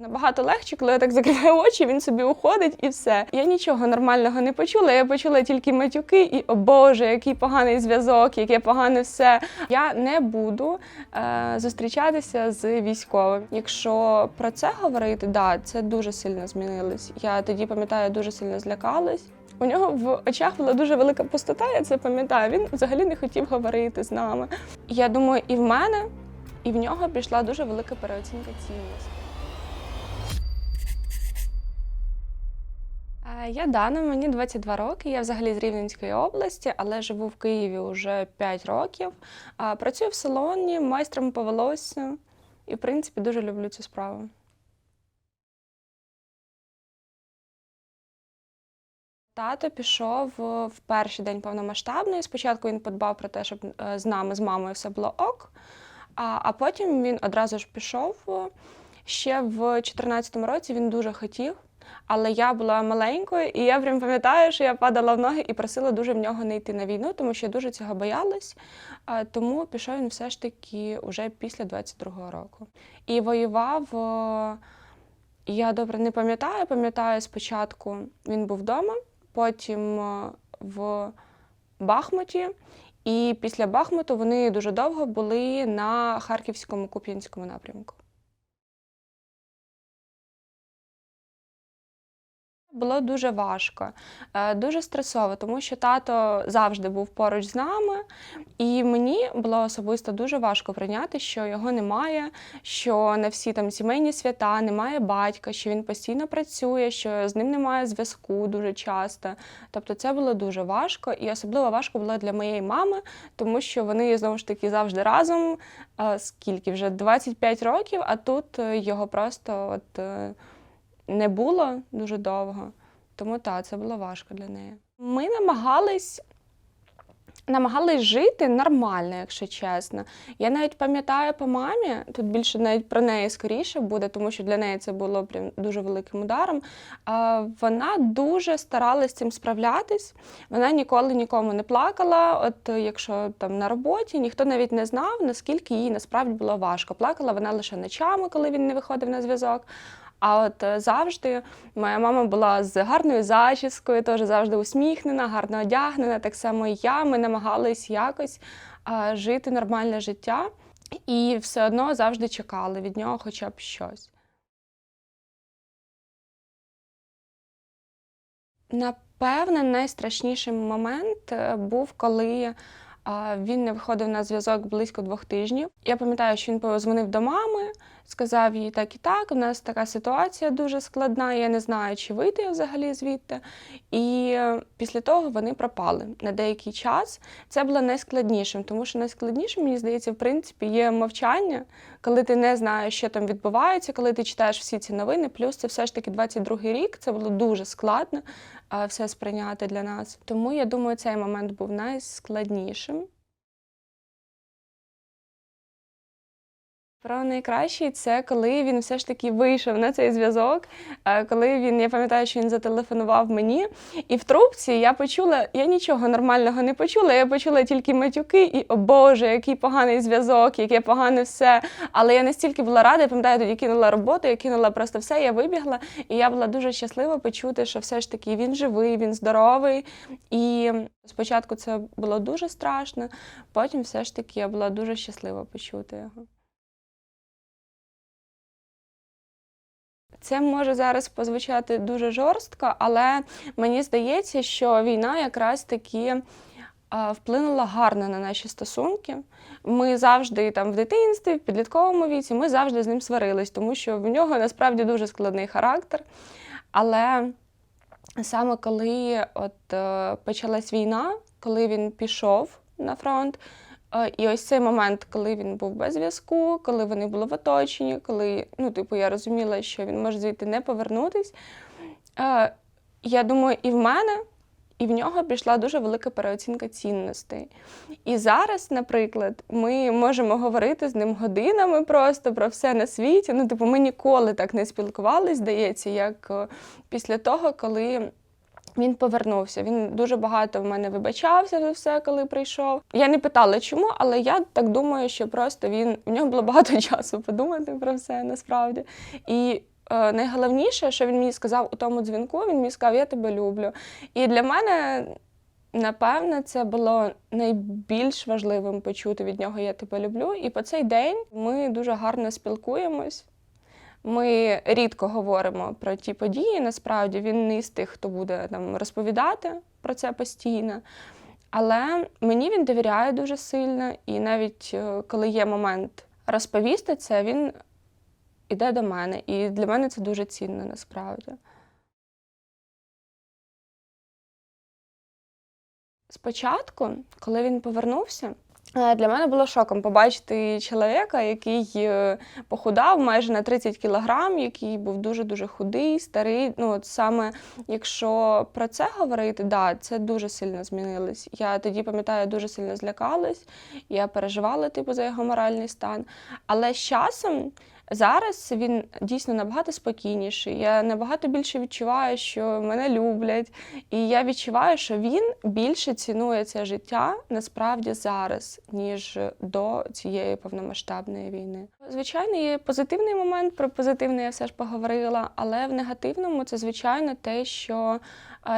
Набагато легше, коли я так закриваю очі, він собі уходить і все. Я нічого нормального не почула. Я почула тільки матюки, і о Боже, який поганий зв'язок, яке погане все. Я не буду е, зустрічатися з військовим. Якщо про це говорити, да, це дуже сильно змінилось. Я тоді пам'ятаю, дуже сильно злякалась. У нього в очах була дуже велика пустота, я це пам'ятаю. Він взагалі не хотів говорити з нами. Я думаю, і в мене, і в нього пішла дуже велика переоцінка цінностей. Я Дана, мені 22 роки. Я взагалі з Рівненської області, але живу в Києві вже 5 років. Працюю в салоні майстром по волосю і, в принципі, дуже люблю цю справу. Тато пішов е, в перший день повномасштабної. Спочатку він подбав про те, щоб е, з нами, з мамою все було ок. А, потім він одразу ж пішов. е, Ще в 2014 році він дуже хотів, але я була маленькою, і я прям пам'ятаю, що я падала в ноги і просила дуже в нього не йти на війну, тому що я дуже цього боялась. Тому пішов він все ж таки уже після 22-го року. І воював. Я добре не пам'ятаю, пам'ятаю спочатку він був вдома, потім в Бахмуті. І після Бахмуту вони дуже довго були на Харківському Куп'янському напрямку. Було дуже важко, е, дуже стресово, тому що тато завжди був поруч з нами, і мені було особисто дуже важко прийняти, що його немає, що на всі там сімейні свята немає батька, що він постійно працює, що з ним немає зв'язку дуже часто. Тобто це було дуже важко, і особливо важко було для моєї мами, тому що вони знову ж таки завжди разом. е, Скільки вже 25 років, а тут е, його просто от. Не було дуже довго. Тому так, це було важко для неї. Ми намагались. Намагались жити нормально, якщо чесно. Я навіть пам'ятаю по мамі, тут більше навіть про неї скоріше буде, тому що для неї це було прям дуже великим ударом. Вона дуже старалась з цим справлятись. Вона ніколи нікому не плакала. От якщо там на роботі, ніхто навіть не знав, наскільки їй насправді було важко. Плакала вона лише ночами, коли він не виходив на зв'язок. А от е, завжди моя мама була з гарною зачіскою, теж завжди усміхнена, гарно одягнена. Так само і я. Ми намагались якось жити нормальне життя і все одно завжди чекали від нього хоча б щось. Напевне, найстрашніший момент е, був, коли він не виходив на зв'язок близько двох тижнів. Я пам'ятаю, що він позвонив до мами, сказав їй так і так, у нас така ситуація дуже складна, я не знаю, чи вийти взагалі звідти. І після того вони пропали на деякий час. Це було найскладнішим, тому що найскладнішим, мені здається, в принципі, є мовчання, коли ти не знаєш, що там відбувається, коли ти читаєш всі ці новини. Плюс це все ж таки 22-й рік, це було дуже складно а, все сприйняти для нас. Тому я думаю, цей момент був найскладнішим. Про найкращий це коли він все ж таки вийшов на цей зв'язок. е, Коли він, я пам'ятаю, що він зателефонував мені, і в трубці я почула, я нічого нормального не почула. Я почула тільки матюки, і о Боже, який поганий зв'язок, яке погане все. Але я настільки була рада, я пам'ятаю, тоді кинула роботу, я кинула просто все, я вибігла, і я була дуже щаслива почути, що все ж таки він живий, він здоровий. І спочатку це було дуже страшно, потім все ж таки я була дуже щаслива почути його. Це може зараз позвучати дуже жорстко, але мені здається, що війна якраз таки вплинула гарно на наші стосунки. Ми завжди там в дитинстві, в підлітковому віці, ми завжди з ним сварились, тому що в нього насправді дуже складний характер. Але саме коли от, е, почалась війна, коли він пішов на фронт, і ось цей момент, коли він був без зв'язку, коли вони були в оточенні, коли ну, типу, я розуміла, що він може звідти не повернутись. Я думаю, і в мене, і в нього пішла дуже велика переоцінка цінностей. І зараз, наприклад, ми можемо говорити з ним годинами просто про все на світі. Ну, типу, ми ніколи так не спілкувалися, здається, як після того, коли. Він повернувся. Він дуже багато в мене вибачався за все, коли прийшов. Я не питала, чому, але я так думаю, що просто він в нього було багато часу подумати про все насправді. І е, найголовніше, що він мені сказав у тому дзвінку, він мені сказав, я тебе люблю. І для мене, напевне, це було найбільш важливим почути від нього Я тебе люблю. І по цей день ми дуже гарно спілкуємось. Ми рідко говоримо про ті події. Насправді він не з тих, хто буде там розповідати про це постійно. Але мені він довіряє дуже сильно, і навіть е, коли є момент розповісти це, він іде до мене. І для мене це дуже цінно насправді. Спочатку, коли він повернувся, для мене було шоком побачити чоловіка, який е, похудав майже на 30 кілограм, який був дуже-дуже худий, старий. Ну, от саме якщо про це говорити, да, це дуже сильно змінилось. Я тоді пам'ятаю, дуже сильно злякалась, я переживала типу, за його моральний стан. Але з часом зараз він дійсно набагато спокійніший. Я набагато більше відчуваю, що мене люблять, і я відчуваю, що він більше цінує це життя насправді зараз, ніж до цієї повномасштабної війни. Звичайно, є позитивний момент. Про позитивний я все ж поговорила, але в негативному це звичайно те, що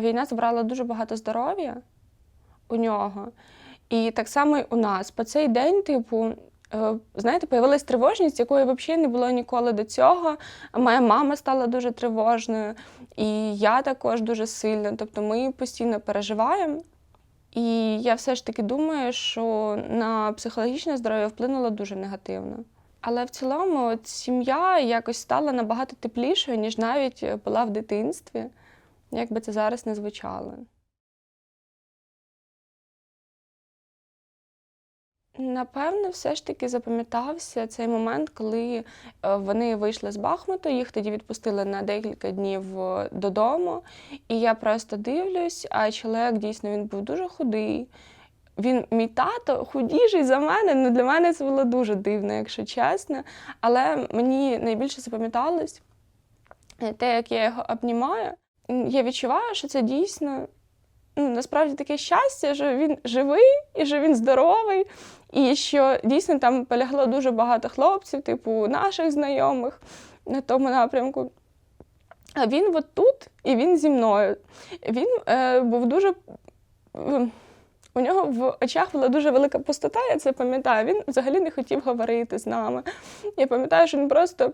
війна забрала дуже багато здоров'я у нього. І так само й у нас. По цей день, типу, знаєте, появилась тривожність, якої взагалі не було ніколи до цього. Моя мама стала дуже тривожною, і я також дуже сильно. Тобто ми постійно переживаємо. І я все ж таки думаю, що на психологічне здоров'я вплинуло дуже негативно. Але в цілому от сім'я якось стала набагато теплішою, ніж навіть була в дитинстві, як би це зараз не звучало. Напевно, все ж таки запам'ятався цей момент, коли е, вони вийшли з Бахмуту, їх тоді відпустили на декілька днів е, додому. І я просто дивлюсь, а чоловік дійсно він був дуже худий. Він, мій тато, худіший за мене. Ну, для мене це було дуже дивно, якщо чесно. Але мені найбільше запам'яталось е, те, як я його обнімаю. Я відчуваю, що це дійсно ну, насправді таке щастя, що він живий і що він здоровий, і що дійсно там полягло дуже багато хлопців, типу наших знайомих на тому напрямку. А він от тут і він зі мною. Він е, був дуже. У нього в очах була дуже велика пустота, я це пам'ятаю. Він взагалі не хотів говорити з нами. Я пам'ятаю, що він просто.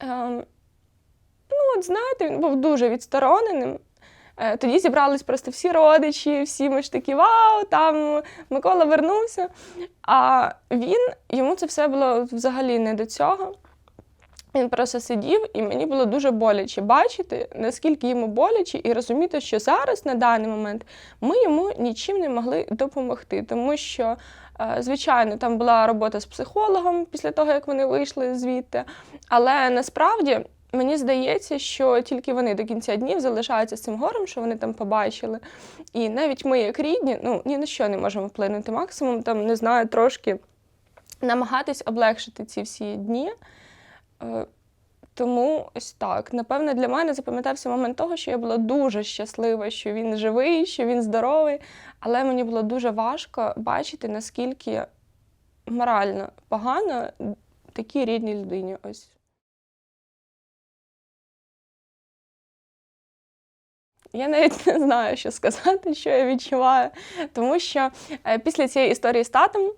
Ем, ну, от знаєте, він був дуже відстороненим. Е, Тоді зібрались просто всі родичі, всі ми ж такі вау, там Микола вернувся. А він, йому це все було взагалі не до цього. Він просто сидів, і мені було дуже боляче бачити, наскільки йому боляче, і розуміти, що зараз, на даний момент, ми йому нічим не могли допомогти. Тому що, е, звичайно, там була робота з психологом після того, як вони вийшли звідти. Але насправді мені здається, що тільки вони до кінця днів залишаються з цим горем, що вони там побачили. І навіть ми, як рідні, ну ні на що не можемо вплинути. Максимум там, не знаю, трошки намагатись облегшити ці всі дні. Е, Тому ось так. Напевно, для мене запам'ятався момент того, що я була дуже щаслива, що він живий, що він здоровий. Але мені було дуже важко бачити, наскільки морально погано такій рідній людині. Ось. Я навіть не знаю, що сказати, що я відчуваю. Тому що е, після цієї історії з татом.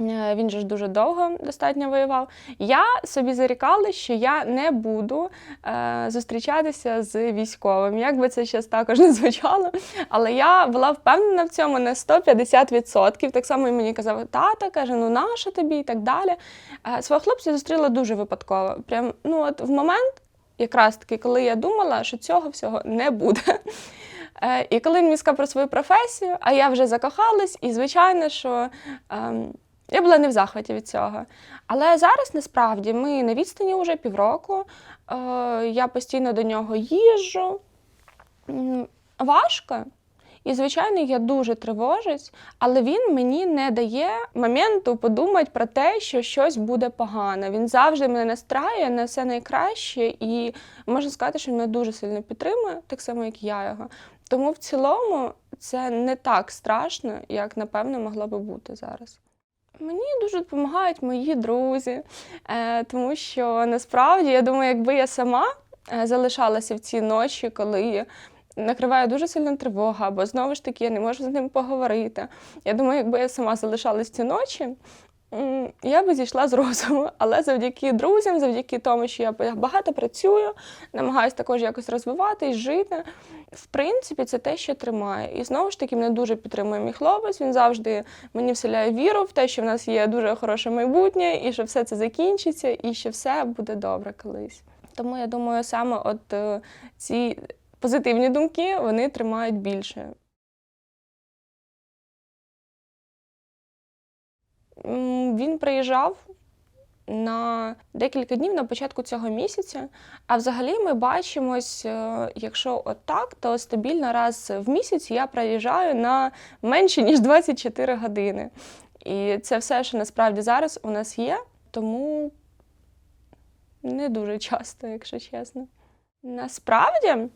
Е, Він же ж дуже довго достатньо воював. Я собі зарікала, що я не буду е, зустрічатися з військовим. Як би це зараз також не звучало. Але я була впевнена в цьому на 150%. Так само і мені казав тата, каже, ну наша тобі і так далі. Е, свого хлопця зустріла дуже випадково. Прям, ну от в момент, якраз таки, коли я думала, що цього всього не буде. Е, і коли мені сказав про свою професію, а я вже закохалась, і звичайно, що. ем, я була не в захваті від цього. Але зараз насправді ми на відстані вже півроку. Е, я постійно до нього їжджу. Важко. І, звичайно, я дуже тривожусь, але він мені не дає моменту подумати про те, що щось буде погано. Він завжди мене настраює на все найкраще, і можна сказати, що він мене дуже сильно підтримує, так само, як я його. Тому в цілому це не так страшно, як напевно могло би бути зараз. Мені дуже допомагають мої друзі, е, тому що насправді я думаю, якби я сама е, залишалася в ці ночі, коли накриває дуже сильна тривога, або знову ж таки я не можу з ним поговорити. Я думаю, якби я сама залишалась ці ночі, я би зійшла з розуму. Але завдяки друзям, завдяки тому, що я багато працюю, намагаюся також якось розвиватись, жити. В принципі, це те, що тримає. І знову ж таки, мене дуже підтримує мій хлопець. Він завжди мені вселяє віру в те, що в нас є дуже хороше майбутнє, і що все це закінчиться, і що все буде добре колись. Тому я думаю, саме от е, ці позитивні думки вони тримають більше. Він приїжджав на декілька днів на початку цього місяця. А взагалі ми бачимось, е, якщо отак, то стабільно раз в місяць я приїжджаю на менше ніж 24 години. І це все, що насправді зараз у нас є, тому не дуже часто, якщо чесно. Насправді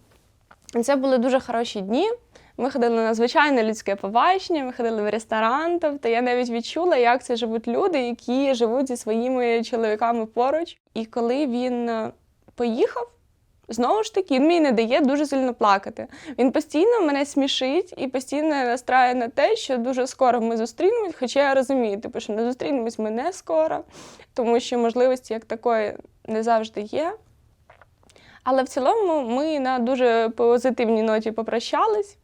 це були дуже хороші дні. Ми ходили на звичайне людське побачення, ми ходили в ресторан, тобто я навіть відчула, як це живуть люди, які живуть зі своїми чоловіками поруч. І коли він е, поїхав, знову ж таки, він мені не дає дуже сильно плакати. Він постійно мене смішить і постійно настрає на те, що дуже скоро ми зустрінемось, хоча я розумію, типу, що не зустрінемось ми не скоро, тому що можливості як такої не завжди є. Але в цілому ми на дуже позитивній ноті попрощались.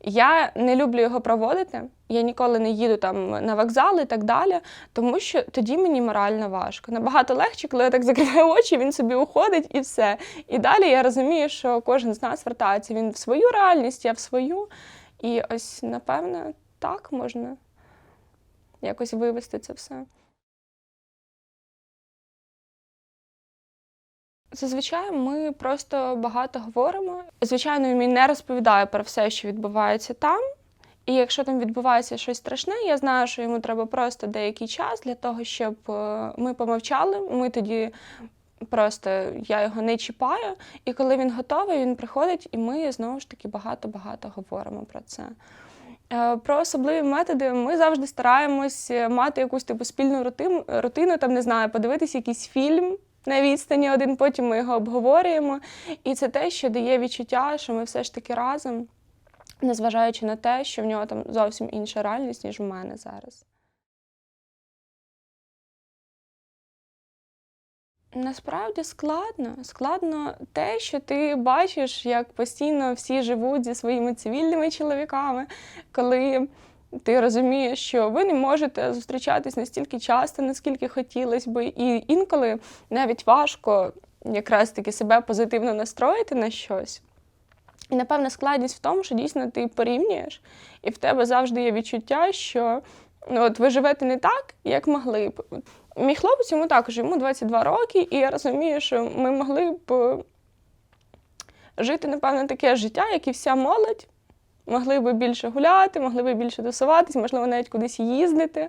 Я не люблю його проводити. Я ніколи не їду там на вокзал і так далі, тому що тоді мені морально важко. Набагато легше, коли я так закриваю очі, він собі уходить і все. І далі я розумію, що кожен з нас вертається. Він в свою реальність, я в свою. І ось, напевно, так можна якось вивести це все. Зазвичай ми просто багато говоримо. Звичайно, він не розповідає про все, що відбувається там. І якщо там відбувається щось страшне, я знаю, що йому треба просто деякий час для того, щоб е, ми помовчали. Ми тоді просто я його не чіпаю. І коли він готовий, він приходить, і ми знову ж таки багато-багато говоримо про це. Е, Про особливі методи ми завжди стараємось мати якусь типу спільну рутину, там не знаю, подивитись якийсь фільм на відстані один, потім ми його обговорюємо. І це те, що дає відчуття, що ми все ж таки разом, незважаючи на те, що в нього там зовсім інша реальність, ніж у мене зараз. Насправді складно. Складно те, що ти бачиш, як постійно всі живуть зі своїми цивільними чоловіками, коли ти розумієш, що ви не можете зустрічатись настільки часто, наскільки хотілося би, і інколи навіть важко якраз таки себе позитивно настроїти на щось. І, напевно, складність в тому, що дійсно ти порівнюєш, і в тебе завжди є відчуття, що ну, от ви живете не так, як могли б. Мій хлопець йому також йому 22 роки, і я розумію, що ми могли б жити, напевно, таке життя, як і вся молодь. Могли би більше гуляти, могли би більше тусуватись, можливо, навіть кудись їздити.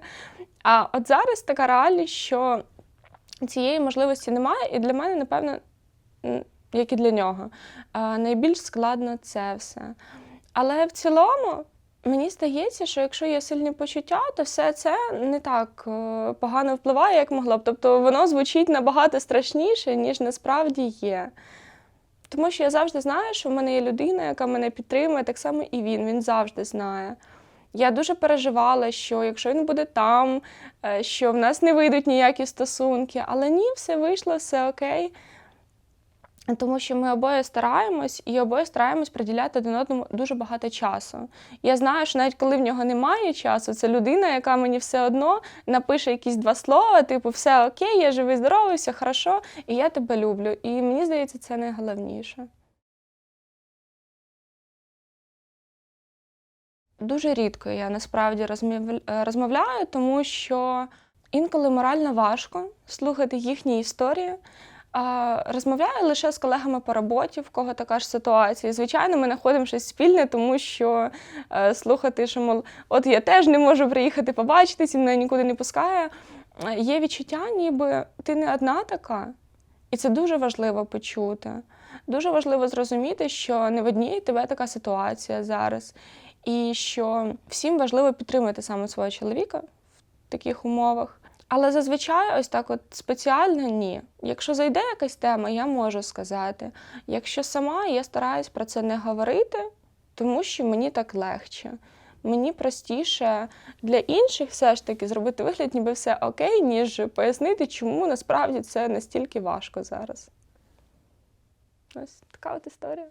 А от зараз така реальність, що цієї можливості немає, і для мене, напевно, як і для нього, найбільш складно це все. Але в цілому мені здається, що якщо є сильні почуття, то все це не так е, погано впливає, як могло б. Тобто воно звучить набагато страшніше, ніж насправді є. Тому що я завжди знаю, що в мене є людина, яка мене підтримує, так само і він. Він завжди знає. Я дуже переживала, що якщо він буде там, е, що в нас не вийдуть ніякі стосунки, але ні, все вийшло, все окей. Тому що ми обоє стараємось і обоє стараємось приділяти один одному дуже багато часу. Я знаю, що навіть коли в нього немає часу, це людина, яка мені все одно напише якісь два слова, типу, все окей, я живий, здоровий, все хорошо, і я тебе люблю. І мені здається, це найголовніше. Дуже рідко я насправді розмовляю, тому що інколи морально важко слухати їхні історії. Розмовляю лише з колегами по роботі, в кого така ж ситуація. Звичайно, ми знаходимо щось спільне, тому що е, слухати, що мол, от я теж не можу приїхати побачитись, і мене нікуди не пускає. Е, Є відчуття, ніби ти не одна така. І це дуже важливо почути. Дуже важливо зрозуміти, що не в одній тебе така ситуація зараз. І що всім важливо підтримати саме свого чоловіка в таких умовах. Але зазвичай ось так от спеціально ні. Якщо зайде якась тема, я можу сказати. Якщо сама, я стараюсь про це не говорити, тому що мені так легше. Мені простіше для інших все ж таки зробити вигляд, ніби все окей, ніж пояснити, чому насправді це настільки важко зараз. Ось така от історія.